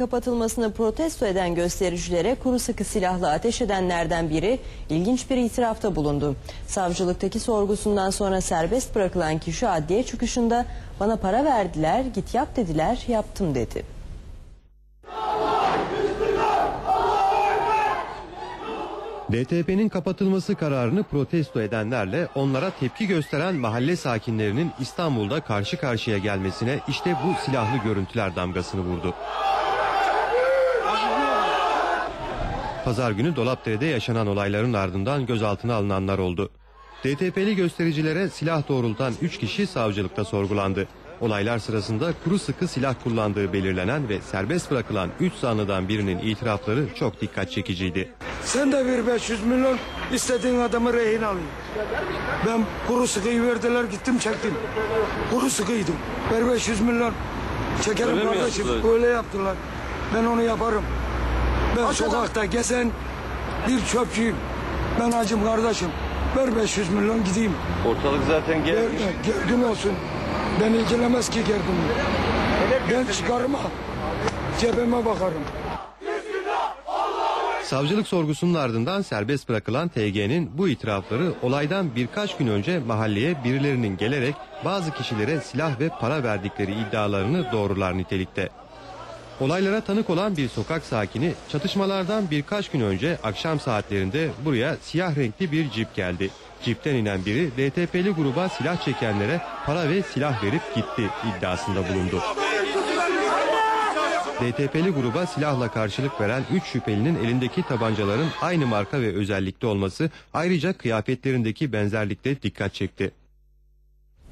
kapatılmasını protesto eden göstericilere kuru sıkı silahla ateş edenlerden biri ilginç bir itirafta bulundu. Savcılıktaki sorgusundan sonra serbest bırakılan kişi adliye çıkışında bana para verdiler, git yap dediler, yaptım dedi. DTP'nin kapatılması kararını protesto edenlerle onlara tepki gösteren mahalle sakinlerinin İstanbul'da karşı karşıya gelmesine işte bu silahlı görüntüler damgasını vurdu. Pazar günü Dolapdere'de yaşanan olayların ardından gözaltına alınanlar oldu. DTP'li göstericilere silah doğrultan 3 kişi savcılıkta sorgulandı. Olaylar sırasında kuru sıkı silah kullandığı belirlenen ve serbest bırakılan 3 zanlıdan birinin itirafları çok dikkat çekiciydi. Sen de ver 500 milyon istediğin adamı rehin alayım. Ben kuru sıkıyı verdiler gittim çektim. Kuru sıkıydım. Ver 500 milyon. Çekerim Öyle kardeşim. Öyle yaptılar. Ben onu yaparım. Ben sokakta gezen bir çöpçüyüm. Ben acım kardeşim. Ver 500 milyon gideyim. Ortalık zaten Ver, gelmiş. gergin olsun. Beni ilgilemez ki gerginlik. Ben çıkarım ha. Cebime bakarım. Savcılık sorgusunun ardından serbest bırakılan TG'nin bu itirafları olaydan birkaç gün önce mahalleye birilerinin gelerek bazı kişilere silah ve para verdikleri iddialarını doğrular nitelikte. Olaylara tanık olan bir sokak sakini çatışmalardan birkaç gün önce akşam saatlerinde buraya siyah renkli bir cip geldi. Cipten inen biri DTP'li gruba silah çekenlere para ve silah verip gitti iddiasında bulundu. DTP'li gruba silahla karşılık veren 3 şüphelinin elindeki tabancaların aynı marka ve özellikte olması ayrıca kıyafetlerindeki benzerlikte dikkat çekti.